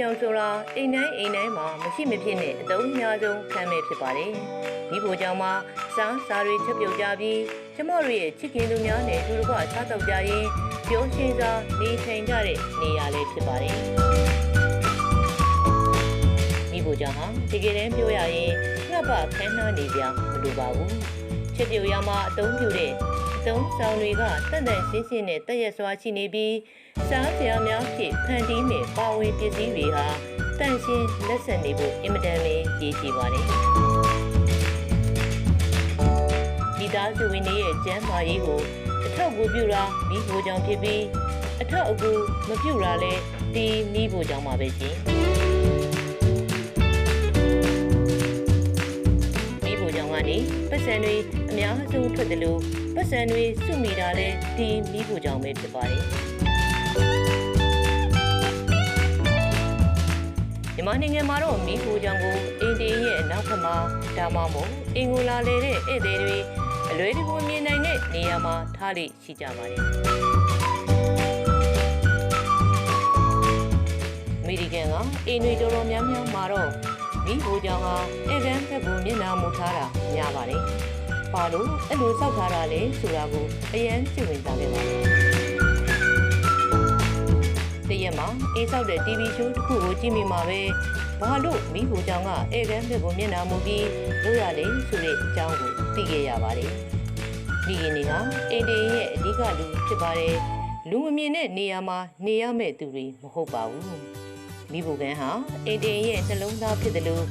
ကြောင့်ဆိုတာအိမ်တိုင်းအိမ်တိုင်းမှာမရှိမဖြစ်နဲ့အတုံးအများဆုံးခံမဲ့ဖြစ်ပါတယ်မိဖို့ကြောင့်မှာစားစားတွေချက်ပြုတ်ကြပြီးကျမတို့ရဲ့ချစ်ခင်သူများနဲ့သူတို့ကစားတော့ကြရင်ပျော်ရွှင်စွာနေထိုင်ကြတဲ့နေရာလေးဖြစ်ပါတယ်မိဖို့ကြောင့်ဟာတကယ်တမ်းပြောရရင်ငှက်ပခန်းနှားနေကြမလိုပါဘူးချက်ပြုတ်ရမှာအတုံးပြတဲ့ အတုံးဆောင်တွေကတန်တန်ရှင်းရှင်းနဲ့တက်ရက်စွာရှိနေပြီးစားစရာများဖြင့်ဖန်တီးမဲ့ပါဝင်ပစ္စည်းတွေဟာတန့်ရှင်းလက်ဆန်နေဖို့အင်မတန်လေးရည်ရှိပါတယ်မိသားစုဝင်တွေရဲ့ကျန်းမာရေးကိုအထောက်အကူပြုတာမိဖို့ကြောင့်ဖြစ်ပြီးအထောက်အကူမပြုတာလဲဒီမိဖို့ကြောင့်ပါပဲရှင်မိဖို့ကြောင့်ကနေပတ်စံတွေအများဆုံးထွက်တယ်လို့ ပတ်စံတွေစုမိတာလဲဒီမိဖို့ကြောင့်ပဲဖြစ်ပါတယ်မြန်မာနိုင်ငံမှာတော့မိခိုကြောင့်ကိုအင်ဒီရဲ့အနောက်ဘက်မှာဒါမှမဟုတ်အင်္ဂိုလာလေတဲ့ဧည့်သည်တွေအလွယ်တကူမြင်နိုင်တဲ့နေရာမှာထားလိရှိကြပါတယ်။အမေရိကန်ကအင်တွေတော်တော်များများမှာတော့မိခိုကြောင့်ဟာဧကန်ဘက်ကိုမျက်နှာမူထားတာများပါတယ်။ ဘာလို့အဲ့လိုစောက်ထားတာလဲဆိုတာကိုအရန်စိတ်ဝင်စားခဲ့ပါတယ်။တရက်မှာအေးဆောက်တဲ့ TV show တစ်ခုကိုကြည့်မိမှာပဲဘာလို့မိဖို့ကြောင့်ကဧကန်ဘက်ကိုမျက်နှာမူပြီးလို့ရလေဆိုတဲ့အကြောင်းကိုသိခဲ့ရပါတယ်။မိခင်တွေဟာအင်ဒီရဲ့အဓိကလူဖြစ်ပါတယ်။လူမမြင်တဲ့နေရာမှာနေရမယ့်သူတွေမဟုတ်ပါဘူး။မိဖို့ကန်ဟာအင်ဒီရဲ့နှလုံးသားဖြစ်တယ်လို့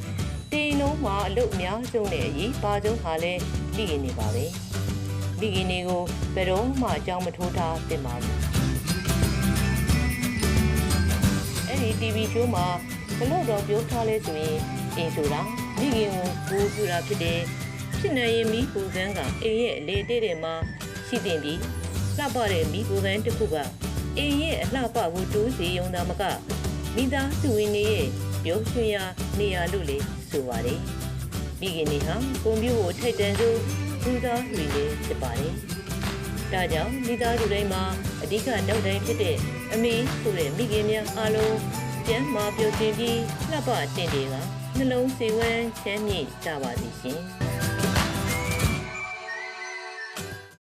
တင်လုံးမှာအလုပ်အများဆုံးနဲ့အရေးပါဆုံးဟာလဲမိခင်တွေပါပဲ။မိခင်တွေကိုဘယ်တော့မှအကြောင်းမထိုးထားသင့်ပါဘူး။အဲ့ဒီ TV show မှာဘလို့တော့ပြောထားလဲဆိုရင်အင်းဆိုတာမိခင်ကိုကိုးပြတာဖြစ်တယ်ဖြစ်နေရင်မိကိုကန်းကအိမ်ရဲ့အလေတဲ့တဲ့မှာရှိတင်ပြီးလှပတဲ့မိကိုကန်းတစ်ခုကအိမ်ရဲ့အလှပကိုတိုးစီရုံသာမကမိသားစုဝင်တွေရဲ့ ပျော်ရွှင်ရာနေရာလို့လေဆိုပါတယ်မိခင်တွေဟာကွန်ပျူတာကိုထိုက်တန်ဆုံးလူသားတွေလည်းဖြစ်ပါတယ်ဒါကြောင့်မိသားစုတိုင်းမှာအဓိကနောက်တိုင်းဖြစ်တဲ့အမေဆိုတဲ့မိခင်များအားလုံးကျမ်းမာပျော်ရွှင်ပြီးလှပတင်တွေကနှလုံးစိတ်ဝမ်းချမ်းမြေ့ကြပါစေရှင်